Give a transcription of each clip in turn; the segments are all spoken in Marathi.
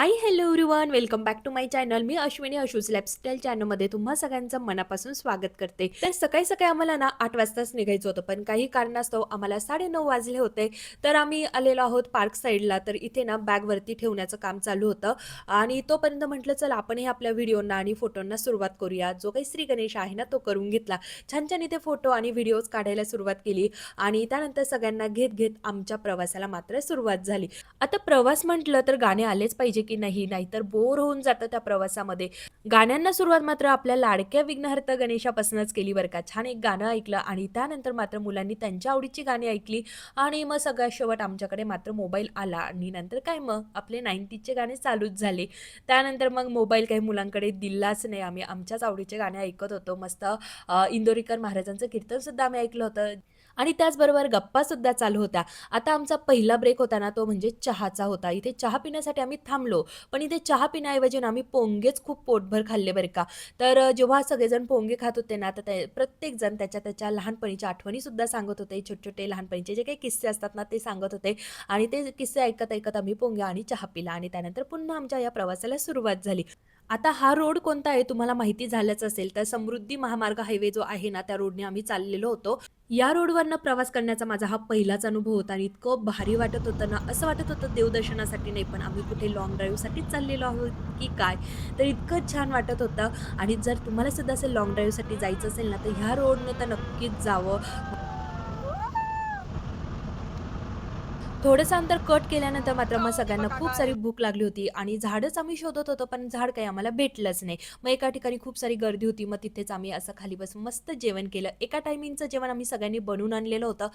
Hi hello everyone welcome back to my channel me Ashwini अशूज lifestyle चॅनलमध्ये तुम्हा सगळ्यांचं मनापासून स्वागत करते. तर सकाळी सकाळी आम्हाला ना आठ वाजताच निघायचं होतं पण काही कारणास्तव आम्हाला साडेनऊ वाजले होते. तर आम्ही आलेलो आहोत पार्क साईडला तर इथे ना बॅगवरती ठेवण्याचं काम चालू होतं. आणि तोपर्यंत म्हटलं चला आपणही आपल्या व्हिडिओना आणि फोटोंना सुरुवात करूया. जो काही श्री गणेश आहे ना तो करून घेतला. छान छान इथे फोटो आणि व्हिडिओज काढायला सुरुवात केली. आणि त्यानंतर सगळ्यांना घेत घेत आमच्या प्रवासाला मात्र सुरुवात झाली. आता प्रवास म्हटलं तर गाणे आलेच पाहिजे की नाही नाहीतर बोर होऊन जातं त्या प्रवासामध्ये. गाण्यांना सुरुवात मात्र आपल्या लाडक्या विघ्नहर्त गणेशापासूनच केली बरं का. छान एक गाणं ऐकलं आणि त्यानंतर मात्र मुलांनी त्यांच्या आवडीची गाणी ऐकली आणि मग सगळ्या शेवट आमच्याकडे मात्र मोबाईल आला आणि नंतर काय मग आपले नाईन्टीजचे गाणे चालूच झाले. त्यानंतर मग मोबाईल काही मुलांकडे दिलाच नाही. आम्ही आमच्याच आवडीचे गाणे ऐकत होतो. मस्त इंदोरीकर महाराजांचं कीर्तनसुद्धा आम्ही ऐकलं होतं. आणि त्याचबरोबर गप्पासुद्धा चालू होत्या. आता आमचा पहिला ब्रेक होता ना तो म्हणजे चहाचा होता. इथे चहा पिण्यासाठी आम्ही थांबलो. पण इथे चहा पिण्याऐवजी आम्ही पोंगेच खूप पोटभर खाल्ले बरं का. तर जेव्हा सगळेजण पोंगे खात होते ना तर ते प्रत्येकजण त्याच्या त्याच्या लहानपणीच्या आठवणीसुद्धा सांगत होते. छोटे छोटे लहानपणीचे जे काही किस्से असतात ना ते सांगत होते. आणि ते किस्से ऐकत ऐकत आम्ही पोंगे आणि चहा पिला आणि त्यानंतर पुन्हा आमच्या या प्रवासाला सुरुवात झाली. आता हा रोड कोणता आहे तुम्हाला माहिती झाल्याच असेल. तर समृद्धी महामार्ग हायवे जो आहे ना त्या रोडने आम्ही चाललेलो होतो. या रोडवरनं प्रवास करण्याचा माझा हा पहिलाच अनुभव होता आणि इतकं भारी वाटत होतं ना असं वाटत होतं देवदर्शनासाठी नाही पण आम्ही कुठे लॉंग ड्राईव्हसाठीच चाललेलो आहोत की काय? तर इतकं छान वाटत होतं. आणि जर तुम्हाला सुद्धा असं लॉंग ड्राईव्हसाठी जायचं असेल ना तर ह्या रोडनं तर नक्कीच जावं. थोडंसं अंतर कट केल्यानंतर मात्र मग सगळ्यांना खूप सारी भूक लागली होती आणि झाडच आम्ही शोधत होतो पण झाड काही आम्हाला भेटलंच नाही. मग एका ठिकाणी खूप सारी गर्दी होती मग तिथेच आम्ही असं खाली बसून मस्त जेवण केलं. एका टायमिंगचं जेवण आम्ही सगळ्यांनी बनवून आणलेलं होतं.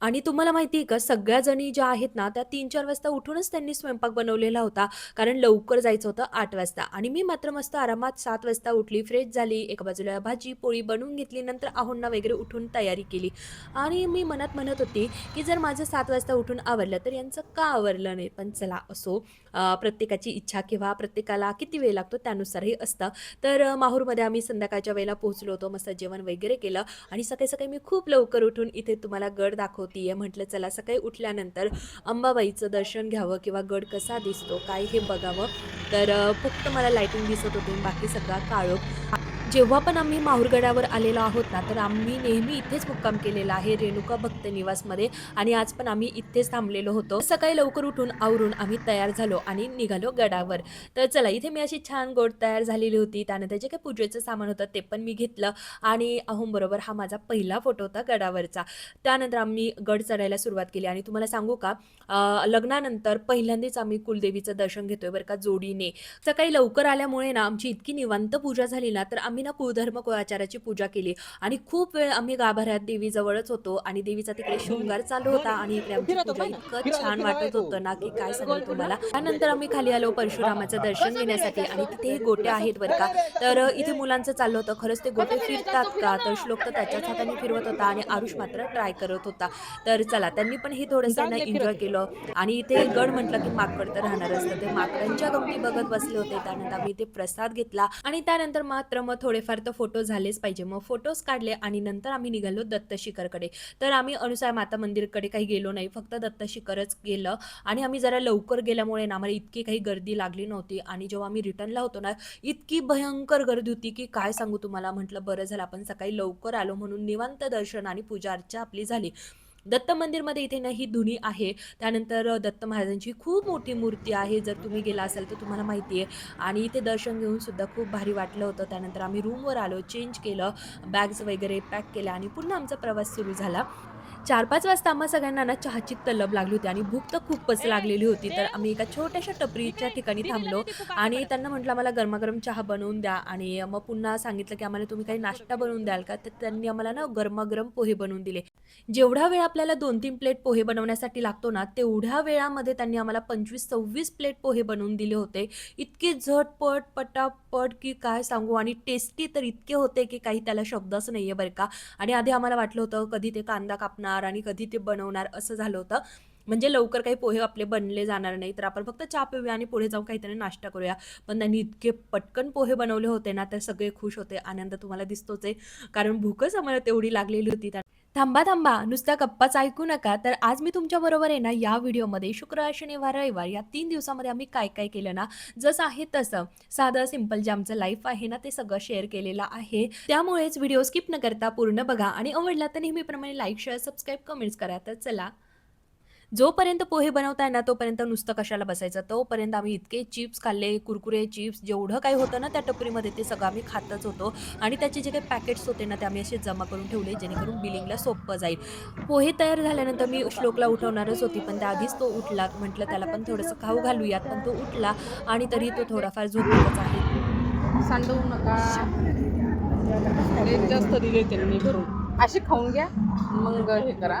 आणि तुम्हाला माहिती आहे का सगळ्या जणी ज्या आहेत ना त्या तीन चार वाजता उठूनच त्यांनी स्वयंपाक बनवलेला होता. कारण लवकर जायचं होतं आठ वाजता. आणि मी मात्र मस्त आरामात सात वाजता उठली फ्रेश झाली एका बाजूला भाजी पोळी बनवून घेतली नंतर आहोंना वगैरे उठून तयारी केली. आणि मी मनात म्हणत होती की जर माझं सात वाजता उठून आवडलं तर यांचं का आवरलं नाही? पण चला असो प्रत्येकाची इच्छा किंवा प्रत्येकाला किती वेळ लागतो त्यानुसारही असतं. तर माहूरमध्ये आम्ही संध्याकाळच्या वेळेला पोहोचलो होतो मस्त जेवण वगैरे केलं आणि सकाळी सकाळी मी खूप लवकर उठून इथे तुम्हाला गड दाखवतीये. म्हटलं चला सकाळी उठल्यानंतर अंबाबाईचं दर्शन घ्यावं किंवा गड कसा दिसतो काय हे बघावं. तर फक्त मला लाईटिंग दिसत होती बाकी सगळा काळोख. जेव्हा पण आम्ही माहूरगडावर आलेलो आहोत ना तर आम्ही नेहमी इथेच मुक्काम केलेला आहे रेणुका भक्त निवासमध्ये. आणि आज पण आम्ही इथेच थांबलेलो होतो. सकाळी लवकर उठून आवरून आम्ही तयार झालो आणि निघालो गडावर. तर चला इथे मी अशी छान गोड तयार झालेली होती. त्यानंतर जे काही पूजेचं सामान होतं ते पण मी घेतलं. आणि अहोमबरोबर हा माझा पहिला फोटो होता गडावरचा. त्यानंतर आम्ही गड चढायला सुरुवात केली. आणि तुम्हाला सांगू का लग्नानंतर पहिल्यांदाच आम्ही कुलदेवीचं दर्शन घेतोय बरं का जोडीने. सकाळी लवकर आल्यामुळे ना आमची इतकी निवांत पूजा झाली ना तर आम्ही ना कुळधर्म कुळाचाराची पूजा केली. आणि खूप वेळ आम्ही गाभाऱ्यात देवीजवळच होतो आणि देवीचा तिकडे शृंगार चालू होता आणि इकडे आमची पूजा इतकं छान वाटत होतं ना की काय सांगू तुम्हाला. त्यानंतर आम्ही खाली आलो परशुरामाचं दर्शन घेण्यासाठी आणि तिथे गोटे आहेत बरं का. तर इथे मुलांचं चाललं होतं. खरंच ते गोटे फिरतात का? तर श्लोक तर त्याच्याच हाताने फिरवत होता आणि आरुष मात्र ट्राय करत होता. तर चला त्यांनी पण हे थोडंसं ना एन्जॉय केलं. आणि इथे गड म्हटलं की माकड तर राहणार असतं ते माकडांच्या गमती बघत बसले होते. त्यानंतर आम्ही इथे प्रसाद घेतला आणि त्यानंतर मात्र मग थोडेफार तर फोटो झालेच पाहिजे. मग फोटोज काढले आणि नंतर आम्ही निघालो दत्त शिखरकडे तर आम्ही अनुसाय माता मंदिरकडे काही गेलो नाही. फक्त दत्त शिखरच गेलं आणि आम्ही जरा लवकर गेल्यामुळे ना आम्हाला इतकी काही गर्दी लागली नव्हती. आणि जेव्हा आम्ही रिटर्नला होतो ना इतकी भयंकर गर्दी होती की काय सांगू तुम्हाला? म्हटलं बरं झालं आपण सकाळी लवकर आलो म्हणून निवांत दर्शन आणि पूजा अर्चा आपली झाली. दत्त मंदिरमध्ये इथे ना ही धुनी आहे. त्यानंतर दत्त महाराजांची खूप मोठी मूर्ती आहे. जर तुम्ही गेला असाल तर तुम्हाला माहिती आहे. आणि इथे दर्शन घेऊन सुद्धा खूप भारी वाटलं होतं. त्यानंतर आम्ही रूमवर आलो चेंज केलं बॅग्स वगैरे पॅक केल्या आणि पुन्हा आमचा प्रवास सुरू झाला. चार पाच वाजता आम्हा सगळ्यांना ना चहाची तलब लागली होती आणि भूक तर खूपच लागलेली होती. तर आम्ही एका छोट्याशा टपरीच्या ठिकाणी थांबलो आणि त्यांना म्हटलं आम्हाला गरमागरम चहा बनवून द्या. आणि मग पुन्हा सांगितलं की आम्हाला तुम्ही काही नाश्ता बनवून द्याल का? तर त्यांनी आम्हाला ना गरमागरम पोहे बनवून दिले. जेवढा वेळ आपल्याला दोन तीन प्लेट पोहे बनवण्यासाठी लागतो ना तेवढ्या वेळामध्ये त्यांनी आम्हाला पंचवीस सव्वीस प्लेट पोहे बनवून दिले होते. इतके झटपट पटापट की काय सांगू? आणि टेस्टी तर इतके होते की काही त्याला शब्दच नाही आहे बरं का. आणि आधी आम्हाला वाटलं होतं कधी ते कांदा कापणार आणि कधी ते बनवणार असं झालं होतं. म्हणजे लवकर काही पोहे आपले बनले जाणार नाही. तर आपण फक्त चहा पिऊया आणि पुढे जाऊन काहीतरी नाश्ता करूया. पण त्यांनी इतके पटकन पोहे बनवले होते ना तर सगळे खुश होते. आनंद तुम्हाला दिसतोच आहे. कारण भूकच आम्हाला तेवढी लागलेली होती. त्या थांबा थांबा. नुसत्या गप्पाच ऐकू नका. तर आज मी तुमच्याबरोबर आहे ना या व्हिडिओमध्ये शुक्रवार शनिवार रविवार या तीन दिवसामध्ये आम्ही काय काय केलं ना जसं आहे तसं. साधं सिंपल जे आमचं लाईफ आहे ना ते सगळं शेअर केलेलं आहे. त्यामुळेच व्हिडिओ स्किप न करता पूर्ण बघा. आणि आवडला तर नेहमीप्रमाणे लाईक शेअर सबस्क्राईब कमेंट्स करा. तर चला. जोपर्यंत पोहे बनवताय ना तोपर्यंत नुसतं कशाला बसायचं? तोपर्यंत आम्ही इतके चिप्स खाल्ले कुरकुरे चिप्स जेवढं काही होतं ना त्या टपरीमध्ये ते सगळं आम्ही खातच होतो. आणि त्याचे जे काही पॅकेट्स होते ना ते आम्ही असे जमा करून ठेवले जेणेकरून बिलिंगला सोपं जाईल. पोहे तयार झाल्यानंतर मी श्लोकला उठवणारच होती पण त्याआधीच तो उठला. म्हटलं त्याला पण थोडंसं खाऊ घालूयात. पण तो उठला आणि तरी तो थोडाफार झोपतच आहे. सांडवू नका. जास्त दिले त्यांनी भरून. असे खाऊन घ्या. मग हे करा.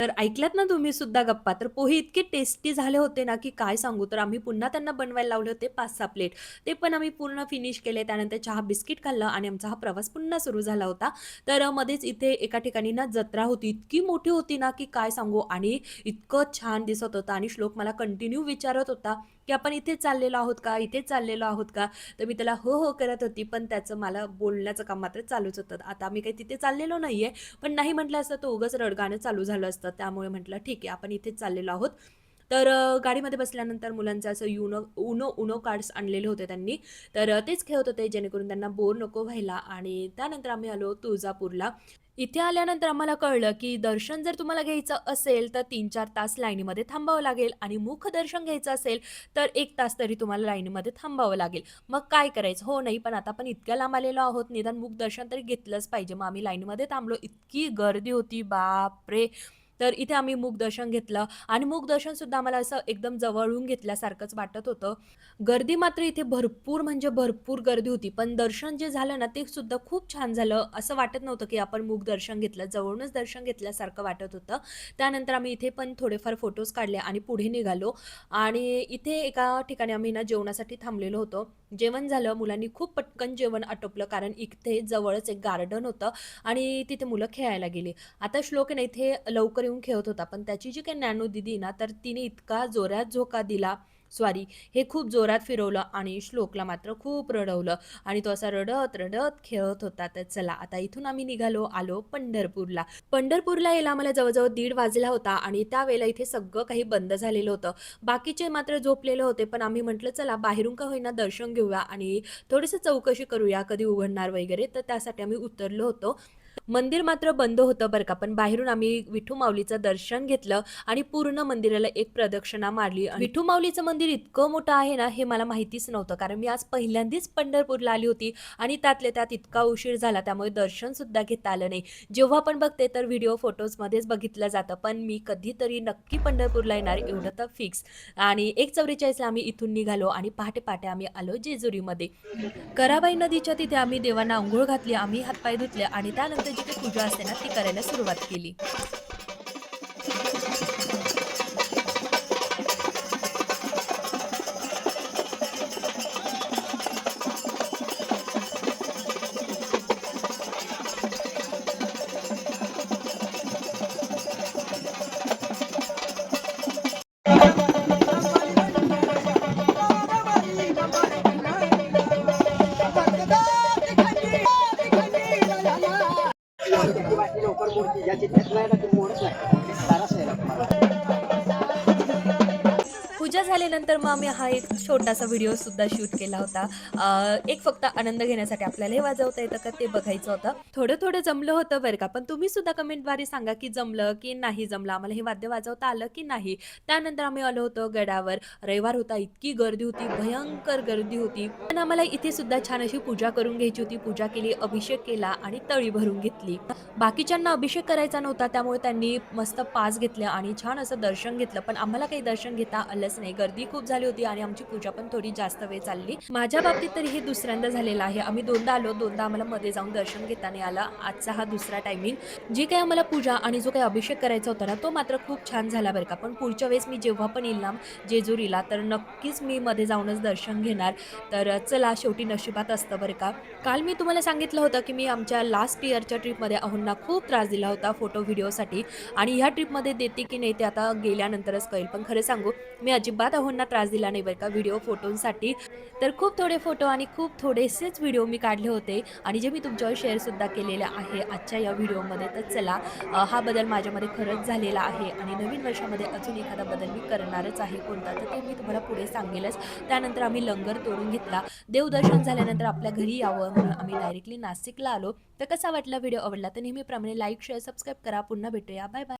तर ऐकल्यात ना तुम्ही सुद्धा गप्पा? तर पोहे इतके टेस्टी झाले होते ना की काय सांगू? तर आम्ही पुन्हा त्यांना बनवायला लावले होते पाच सहा प्लेट ते पण आम्ही पूर्ण फिनिश केले. त्यानंतर चहा बिस्किट खाल्लं आणि आमचा हा प्रवास पुन्हा सुरू झाला होता. तर मध्येच इथे एका ठिकाणी ना जत्रा होती. इतकी मोठी होती ना की काय सांगू? आणि इतकं छान दिसत होतं आणि श्लोक मला कंटिन्यू विचारत होता. की आपण इथे चाललेलो आहोत का? इथे चाललेलो आहोत का? तर मी त्याला हो हो करत होती पण त्याचं मला बोलण्याचं काम मात्र चालूच होतं. आता मी काही तिथे चाललेलो नाही आहे पण नाही म्हटलं असतं तो उगंच रडगाणं चालू झालं असतं. त्यामुळे म्हटलं ठीक आहे आपण इथेच चाललेलो आहोत. तर गाडीमध्ये बसल्यानंतर मुलांचं असं युनो उनो उनो कार्ड्स आणलेले होते त्यांनी. तर तेच खेळत होते जेणेकरून त्यांना बोर नको व्हायला. आणि त्यानंतर आम्ही आलो तुळजापूरला. इथे आल्यानंतर आम्हाला कळलं की दर्शन जर तुम्हाला घ्यायचं असेल तर तीन चार तास लाईनीमध्ये थांबावं लागेल. आणि मुख दर्शन घ्यायचं असेल तर एक तास तरी तुम्हाला लाईनीमध्ये थांबावं लागेल. मग काय करायचं? हो नाही पण आता आपण इतक्या लांब आलेलो आहोत. निदान मुख दर्शन तरी घेतलंच पाहिजे. मग आम्ही लाईनमध्ये थांबलो. इतकी गर्दी होती. बापरे! तर इथे आम्ही मूक दर्शन घेतलं आणि मूक दर्शन सुद्धा आम्हाला असं एकदम जवळून घेतल्यासारखंच वाटत होतं. गर्दी मात्र इथे भरपूर म्हणजे भरपूर गर्दी होती. पण दर्शन जे झालं ना ते सुद्धा खूप छान झालं. असं वाटत नव्हतं की आपण मूक दर्शन घेतलं जवळूनच दर्शन घेतल्यासारखं वाटत होतं. त्यानंतर आम्ही इथे पण थोडेफार फोटोज काढले आणि पुढे निघालो. आणि इथे एका ठिकाणी आम्ही ना जेवणासाठी थांबलेलो होतो. जेवण झालं मुलांनी खूप पटकन जेवण आटोपलं कारण इथे जवळच एक गार्डन होतं आणि तिथे मुलं खेळायला गेली. आता श्लोक ना इथे लवकर येऊन खेळत होता. पण त्याची जी काही नॅनो दिदी ना तर तिने इतका जोरात झोका दिला. सॉरी हे खूप जोरात फिरवलं आणि श्लोकला मात्र खूप रडवलं. आणि तो असा रडत रडत खेळत होता तर चला आता इथून आम्ही निघालो आलो पंढरपूरला. पंढरपूरला यायला मला जवळजवळ दीड वाजला होता आणि त्यावेळेला इथे सगळं काही बंद झालेलं होतं. बाकीचे मात्र झोपलेले होते पण आम्ही म्हटलं चला बाहेरून का होईना दर्शन घेऊया आणि थोडीसं चौकशी करूया कधी उघडणार वगैरे. तर त्यासाठी आम्ही उतरलो होतो. मंदिर मात्र बंद होतं बरं का. पण बाहेरून आम्ही विठू माऊलीचं दर्शन घेतलं आणि पूर्ण मंदिराला एक प्रदक्षिणा मारली. विठू माऊलीचं मंदिर इतकं मोठं आहे ना हे मला माहितीच नव्हतं. कारण मी आज पहिल्यांदाच पंढरपूरला आली होती आणि त्यातल्या त्यात इतका उशीर झाला त्यामुळे दर्शन सुद्धा घेता आलं नाही. जेव्हा पण बघते तर व्हिडिओ फोटोजमध्येच बघितलं जातं. पण मी कधीतरी नक्की पंढरपूरला येणार एवढं तर फिक्स आणि एक चौवेचाळीसला आम्ही इथून निघालो आणि पहाटे पहाटे आम्ही आलो जेजुरीमध्ये. कराबाई नदीच्या तिथे आम्ही देवांना आंघोळ घातली आम्ही हातपाय धुतले आणि त्यानंतर जी पूजा असते ना ती करायला सुरुवात केली. झाल्यानंतर मग आम्ही हा एक छोटासा व्हिडिओ सुद्धा शूट केला होता. एक फक्त आनंद घेण्यासाठी आपल्याला हे वाजवता येतं का ते बघायचं होतं. थोडं थोडं जमलं होतं बरं का पण तुम्ही सुद्धा कमेंटद्वारे सांगा की जमलं की नाही जमलं आम्हाला हे वाद्य वाजवता आलं की नाही. त्यानंतर आम्ही आलो होतो गडावर. रविवार होता इतकी गर्दी होती भयंकर गर्दी होती. पण आम्हाला इथे सुद्धा छान अशी पूजा करून घ्यायची होती. पूजा केली अभिषेक केला आणि तळी भरून घेतली. बाकीच्यांना अभिषेक करायचा नव्हता त्यामुळे त्यांनी मस्त पास घेतले आणि छान असं दर्शन घेतलं. पण आम्हाला काही दर्शन घेता आलंच नाही. गर्दी खूप झाली होती आणि आमची पूजा पण थोडी जास्त वेळ चालली. माझ्या बाबतीत तरी हे दुसऱ्यांदा झालेलं आहे. आम्ही दोनदा आलो दोनदा आम्हाला मध्ये जाऊन दर्शन घेता नाही आला. आजचा हा दुसरा टायमिंग जी काही आम्हाला पूजा आणि जो काही अभिषेक करायचा होता ना तो मात्र खूप छान झाला बरं का. पण पुढच्या वेळेस मी जेव्हा पण येईल ना जेजुरीला तर नक्कीच मी मध्ये जाऊनच दर्शन घेणार. तर चला शेवटी नशिबात असतं बरं का. काल मी तुम्हाला सांगितलं होतं की मी आमच्या लास्ट इयरच्या ट्रिपमध्ये अहोंना खूप त्रास दिला होता फोटो व्हिडिओसाठी आणि ह्या ट्रिपमध्ये देते की नाही ते आता गेल्यानंतरच कळेल. पण खरं सांगू मी अजिबात अहोंना त्रास दिला नाही बरं का. व्हिडिओ फोटोंसाठी तर खूप थोडे फोटो आणि खूप थोडेसेच व्हिडिओ मी काढले होते आणि जे मी तुमच्यावर शेअरसुद्धा केलेले आहे आजच्या या व्हिडिओमध्ये तर चला हा बदल माझ्यामध्ये खरंच झालेला आहे आणि नवीन वर्षामध्ये अजून एखादा बदल मी करणारच आहे कोणता? तर ते मी तुम्हाला पुढे सांगेलच. त्यानंतर आम्ही लंगर तोडून घेतला. देवदर्शन झाल्यानंतर आपल्या घरी यावं म्हणून आम्ही डायरेक्टली नाशिकला आलो. तर कसा वाटला व्हिडिओ आवडला तर नेहमीप्रमाणे लाईक शेअर सबस्क्राईब करा. पुन्हा भेटूया. Bye bye